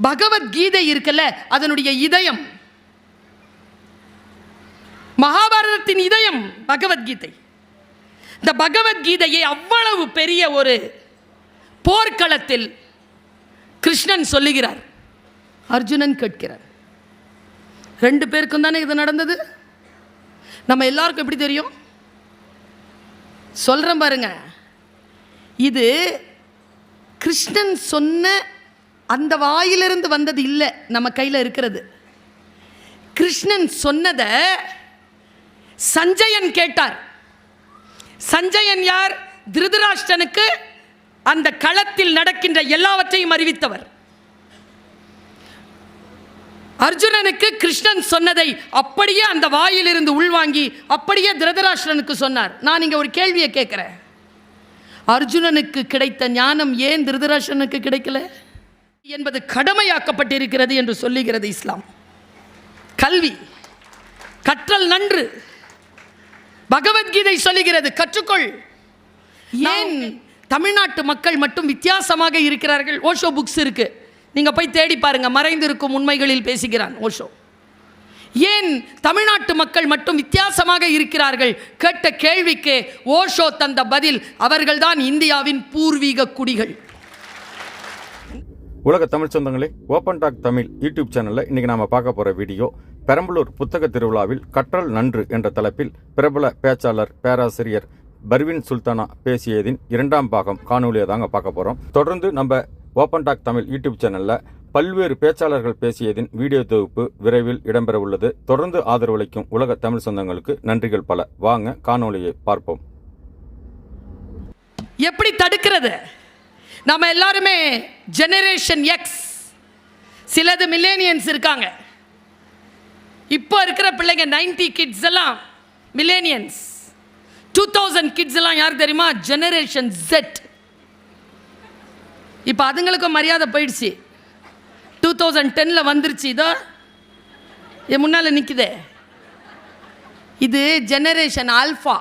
பகவத்கீதை இருக்குல்ல அதனுடைய இதயம். மகாபாரதத்தின் இதயம் பகவத்கீதை. இந்த பகவத்கீதையை அவ்வளவு பெரிய ஒரு போர்க்களத்தில் கிருஷ்ணன் சொல்லுகிறார். அர்ஜுனன் கேட்கிறார். ரெண்டு பேருக்கும் தானே இது நடந்தது? நம்ம எல்லாருக்கும் எப்படி தெரியும்? சொல்கிறேன் பாருங்க. இது கிருஷ்ணன் சொன்ன அந்த வாயிலிருந்து வந்தது இல்லை நம்ம கையில் இருக்கிறது. கிருஷ்ணன் சொன்னதை சஞ்சயன் கேட்டார். சஞ்சயன் யார்? திருதராஷ்டனுக்கு அந்த களத்தில் நடக்கின்ற எல்லாவற்றையும் அறிவித்தவர். அர்ஜுனனுக்கு கிருஷ்ணன் சொன்னதை அப்படியே அந்த வாயிலிருந்து உள்வாங்கி அப்படியே திருதராஷ்டிரனுக்கு சொன்னார். நான் இங்கே ஒரு கேள்வியை கேட்குறேன். அர்ஜுனனுக்கு கிடைத்த ஞானம் ஏன் திருதராஷ்டனுக்கு கிடைக்கல? என்பது கடமையாக்கப்பட்டிருக்கிறது என்று சொல்லுகிறது இஸ்லாம். கல்வி கற்றல் நன்று. பகவத்கீதை சொல்லுகிறது கற்றுக்கொள். ஏன் தமிழ்நாட்டு மக்கள் மட்டும் வித்தியாசமாக இருக்கிறார்கள்? ஓஷோ புக்ஸ் இருக்கு. நீங்க போய் தேடி பாருங்க மறைந்திருக்கும் உண்மைகளில் பேசுகிறான் ஓஷோ. ஏன் தமிழ்நாட்டு மக்கள் மட்டும் வித்தியாசமாக இருக்கிறார்கள்? கேட்ட கேள்விக்கு ஓஷோ தந்த பதில் அவர்கள்தான் இந்தியாவின் பூர்வீக குடிகள். உலக தமிழ் சொந்தங்களே ஓப்பன் டாக் தமிழ் யூடியூப் சேனலில் இன்றைக்கி நாம் பார்க்க போகிற வீடியோ பெரம்பலூர் புத்தக திருவிழாவில் கற்றல் நன்று என்ற தலைப்பில் பிரபல பேச்சாளர் பேராசிரியர் பர்வின் சுல்தானா பேசியதின் இரண்டாம் பாகம் காணொலியை தாங்க பார்க்க போகிறோம் தொடர்ந்து நம்ம ஓப்பன் டாக் தமிழ் யூடியூப் சேனலில் பல்வேறு பேச்சாளர்கள் பேசியதின் வீடியோ தொகுப்பு விரைவில் இடம்பெற உள்ளது. தொடர்ந்து ஆதரவளிக்கும் உலக தமிழ் சொந்தங்களுக்கு நன்றிகள் பல. வாங்க காணொலியை பார்ப்போம். எப்படி தடுக்கிறது? நம்ம எல்லாருமே ஜெனரேஷன் எக்ஸ் சிலது மில்லேனியன்ஸ் இருக்காங்க. இப்போ இருக்கிற பிள்ளைங்க 90 கிட்ஸ் எல்லாம் மில்லேனியன்ஸ் டூ தௌசண்ட் கிட்ஸ் எல்லாம் யார் தெரியுமா? ஜெனரேஷன் ஜெட் இப்போ அதுங்களுக்கும் மரியாதை போயிடுச்சு. டூ தௌசண்ட் டெனில் வந்துருச்சு. இதோ என் முன்னால் நிற்குதே இது ஜெனரேஷன் ஆல்ஃபா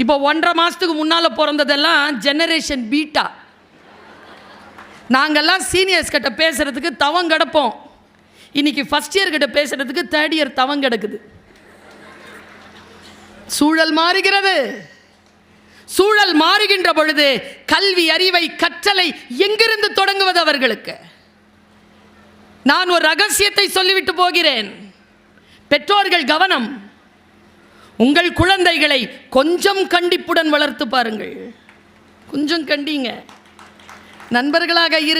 இப்போ ஒன்றரை மாதத்துக்கு முன்னால் பிறந்ததெல்லாம் ஜெனரேஷன் பீட்டா நாங்கெல்லாம் சீனியர்ஸ் கிட்ட பேசுகிறதுக்கு தவம் கிடப்போம். இன்னைக்கு ஃபஸ்ட் இயர் கிட்ட பேசுகிறதுக்கு தேர்ட் இயர் தவம் கிடக்குது. சூழல் மாறுகிறது. சூழல் மாறுகின்ற பொழுது கல்வி அறிவை கற்றலை எங்கிருந்து தொடங்குவது அவர்களுக்கு? நான் ஒரு ரகசியத்தை சொல்லிவிட்டு போகிறேன். பெற்றோர்கள் கவனம். உங்கள் குழந்தைகளை கொஞ்சம் கண்டிப்புடன் வளர்த்து பாருங்கள். கொஞ்சம் கண்டிங்க. நண்பர்களாக இருங்க.